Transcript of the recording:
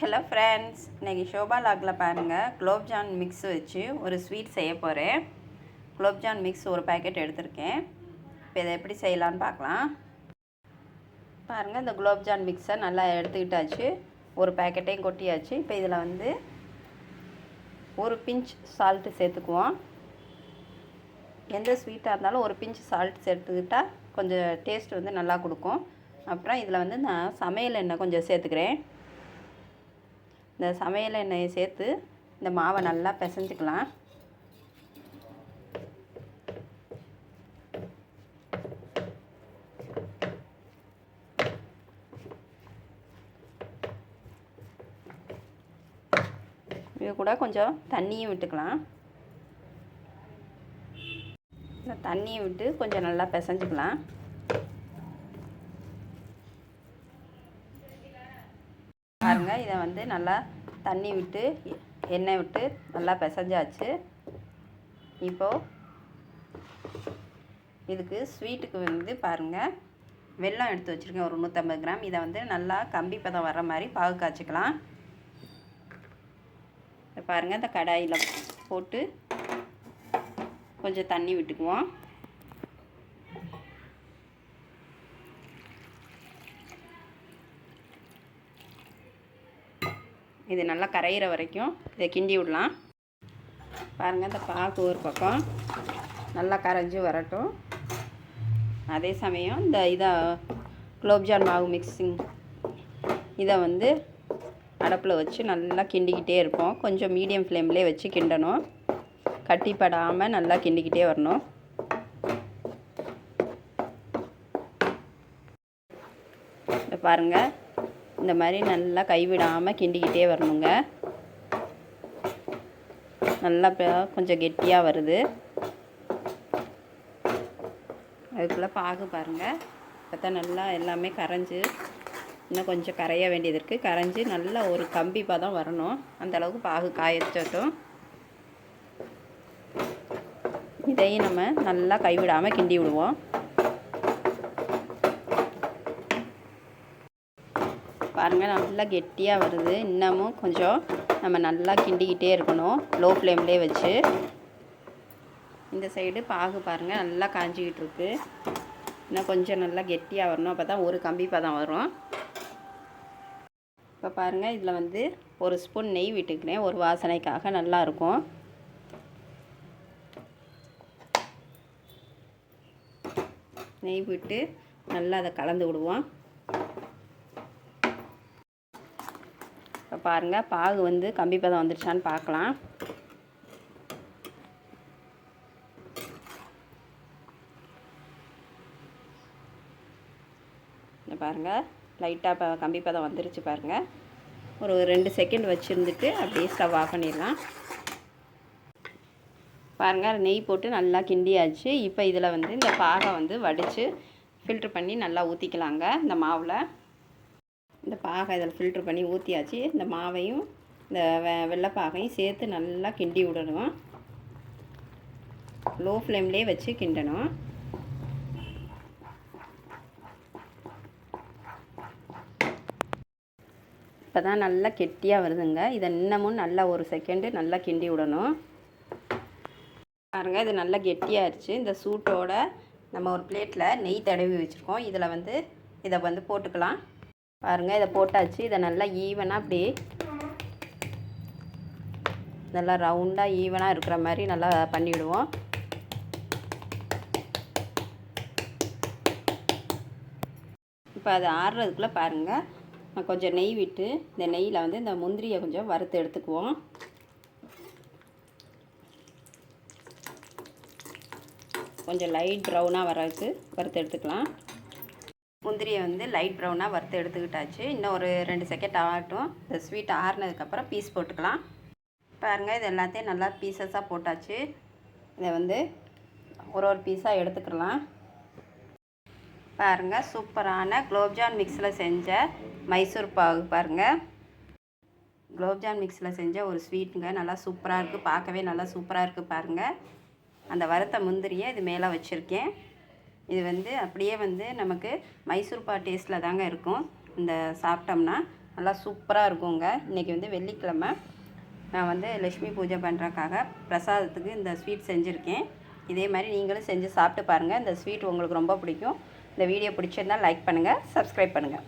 Hello friends இன்றைக்கி ஷோபா லாக்கில் பாருங்கள் gulab jamun mix வச்சு ஒரு ஸ்வீட் செய்ய போகிறேன் குலோப்ஜான் மிக்ஸ் ஒரு பேக்கெட் எடுத்திருக்கேன். இப்போ இதை எப்படி செய்யலான்னு பார்க்கலாம். பாருங்கள் இந்த குலோப்ஜான் மிக்ஸை நல்லா எடுத்துக்கிட்டாச்சு. ஒரு பேக்கெட்டையும் கொட்டியாச்சு. இப்போ இதில் வந்து ஒரு பிஞ்ச் சால்ட்டு சேர்த்துக்குவோம். எந்த ஸ்வீட்டாக இருந்தாலும் ஒரு பிஞ்ச் சால்ட் சேர்த்துக்கிட்டால் கொஞ்சம் டேஸ்ட் வந்து நல்லா கொடுக்கும். அப்புறம் இதில் வந்து நான் சமையல் எண்ணெய் கொஞ்சம் சேர்த்துக்கிறேன். இந்த சமையல் எண்ணெயை சேர்த்து இந்த மாவை நல்லா பிசைஞ்சுக்கலாம். இது கூட கொஞ்சம் தண்ணியும் விட்டுக்கலாம். இந்த தண்ணியை விட்டு கொஞ்சம் நல்லா பிசைஞ்சுக்கலாம். பாருங்கள் இதை வந்து நல்லா தண்ணி விட்டு எண்ணெய் விட்டு நல்லா பிசைஞ்சாச்சு. இப்போது இதுக்கு ஸ்வீட்டுக்கு வந்து பாருங்கள் வெல்லம் எடுத்து வச்சுருக்கேன் ஒரு நூற்றம்பது கிராம். இதை வந்து நல்லா கம்பி பதம் வர்ற மாதிரி பாகு காய்ச்சிக்கலாம். பாருங்கள் இந்த கடாயில் போட்டு கொஞ்சம் தண்ணி விட்டுக்குவோம். இது நல்லா கரையிற வரைக்கும் இதை கிண்டி விடலாம். பாருங்கள் இந்த பாக்கு ஒரு பக்கம் நல்லா கரைஞ்சி வரட்டும். அதே சமயம் இந்த இதை குலோப்ஜான் மாவு மிக்ஸிங் இதை வந்து அடுப்பில் வச்சு நல்லா கிண்டிக்கிட்டே இருப்போம். கொஞ்சம் மீடியம் ஃப்ளேம்லேயே வச்சு கிண்டணும். கட்டிப்படாமல் நல்லா கிண்டிக்கிட்டே வரணும். பாருங்கள் இந்த மாதிரி நல்லா கைவிடாமல் கிண்டிக்கிட்டே வரணுங்க. நல்லா கொஞ்சம் கெட்டியாக வருது. அதுக்குள்ளே பாகு பாருங்கள் பார்த்தா நல்லா எல்லாமே கரைஞ்சி இன்னும் கொஞ்சம் கரைய வேண்டியது இருக்குது கரைஞ்சி நல்லா ஒரு கம்பி பதம் வரணும். அந்தளவுக்கு பாகு காயச்சட்டும் இதையும் நம்ம நல்லா கைவிடாமல் கிண்டி விடுவோம். பாருங்கள் நல்லா கெட்டியாக வருது. இன்னமும் கொஞ்சம் நம்ம நல்லா கிண்டிக்கிட்டே இருக்கணும் லோ ஃப்ளேம்லேயே வச்சு. இந்த சைடு பாகு பாருங்கள் நல்லா காஞ்சிக்கிட்டு இருக்கு. இன்னும் கொஞ்சம் நல்லா கெட்டியாக வரணும். அப்போ தான் ஒரு கம்பி பதம் வரும். இப்போ பாருங்கள் இதில் வந்து ஒரு ஸ்பூன் நெய் விட்டுக்கிறேன். ஒரு வாசனைக்காக நல்லாயிருக்கும் நெய் விட்டு நல்லா அதை கலந்து விடுவோம் இப்போ பாருங்கள் பாகு வந்து கம்பி பதம் வந்துருச்சான்னு பார்க்கலாம் பாருங்கள் லைட்டாக இப்போ கம்பி பதம் வந்துருச்சு பாருங்கள் ஒரு ரெண்டு செகண்ட் வச்சுருந்துட்டு அப்படியே ஸ்டவ் ஆஃப் பண்ணிடலாம். பாருங்கள் நெய் போட்டு நல்லா கிண்டியாச்சு. இப்போ இதில் வந்து இந்த பாகை வந்து வடித்து ஃபில்ட்ரு பண்ணி நல்லா ஊற்றிக்கலாங்க இந்த மாவில். இந்த பாகை இதில் ஃபில்ட்ரு பண்ணி ஊற்றியாச்சு இந்த மாவையும் இந்த வெ வெள்ளைப்பாகையும் சேர்த்து நல்லா கிண்டி விடணும். லோ ஃப்ளேம்லேயே வச்சு கிண்டணும். இப்போ தான் நல்லா கெட்டியாக வருதுங்க. இதை இன்னமும் நல்லா ஒரு செகண்டு நல்லா கிண்டி விடணும். பாருங்கள் இது நல்லா கெட்டியாகிடுச்சு இந்த சூட்டோட நம்ம ஒரு பிளேட்டில் நெய் தடவி வச்சுருக்கோம். இதில் வந்து இதை வந்து போட்டுக்கலாம். பாருங்கள் இதை போட்டாச்சு. இதை நல்லா ஈவனாக அப்படி நல்லா ரவுண்டாக ஈவனாக இருக்கிற மாதிரி நல்லா பண்ணிவிடுவோம் இப்போ அது ஆடுறதுக்குள்ளே பாருங்கள் கொஞ்சம் நெய் விட்டு இந்த நெய்யில் வந்து இந்த முந்திரியை கொஞ்சம் வறுத்து எடுத்துக்குவோம். கொஞ்சம் லைட் ப்ரௌனாக வரதுக்கு வறுத்து எடுத்துக்கலாம். முந்திரியை வந்து லைட் ப்ரௌனாக வறுத்து எடுத்துக்கிட்டாச்சு. இன்னும் ஒரு ரெண்டு செகண்ட் ஆகட்டும். இந்த ஸ்வீட் ஆறுனதுக்கப்புறம் பீஸ் போட்டுக்கலாம். பாருங்கள் இது எல்லாத்தையும் நல்லா பீசஸாக போட்டாச்சு. இதை வந்து ஒரு ஒரு பீஸாக எடுத்துக்கலாம். பாருங்கள் சூப்பரான குலோப்ஜான் மிக்ஸில் செஞ்ச மைசூர் பாகு பாருங்கள் குலோப்ஜான் மிக்ஸில் செஞ்ச ஒரு ஸ்வீட்டுங்க நல்லா சூப்பராக இருக்குது பார்க்கவே நல்லா சூப்பராக இருக்குது பாருங்கள் அந்த வறுத்த முந்திரியை இது மேலே வச்சுருக்கேன். இது வந்து அப்படியே வந்து நமக்கு மைசூர் பா டேஸ்ட்டில் தாங்க இருக்கும். இந்த சாப்பிட்டோம்னா நல்லா சூப்பராக இருக்குங்க. இன்றைக்கி வந்து வெள்ளிக்கிழமை. நான் வந்து லக்ஷ்மி பூஜை பண்ணுறக்காக பிரசாதத்துக்கு இந்த ஸ்வீட் செஞ்சுருக்கேன். இதே மாதிரி நீங்களும் செஞ்சு சாப்பிட்டு பாருங்கள் இந்த ஸ்வீட் உங்களுக்கு ரொம்ப பிடிக்கும். இந்த வீடியோ பிடிச்சிருந்தால் லைக் பண்ணுங்கள் சப்ஸ்கிரைப் பண்ணுங்கள்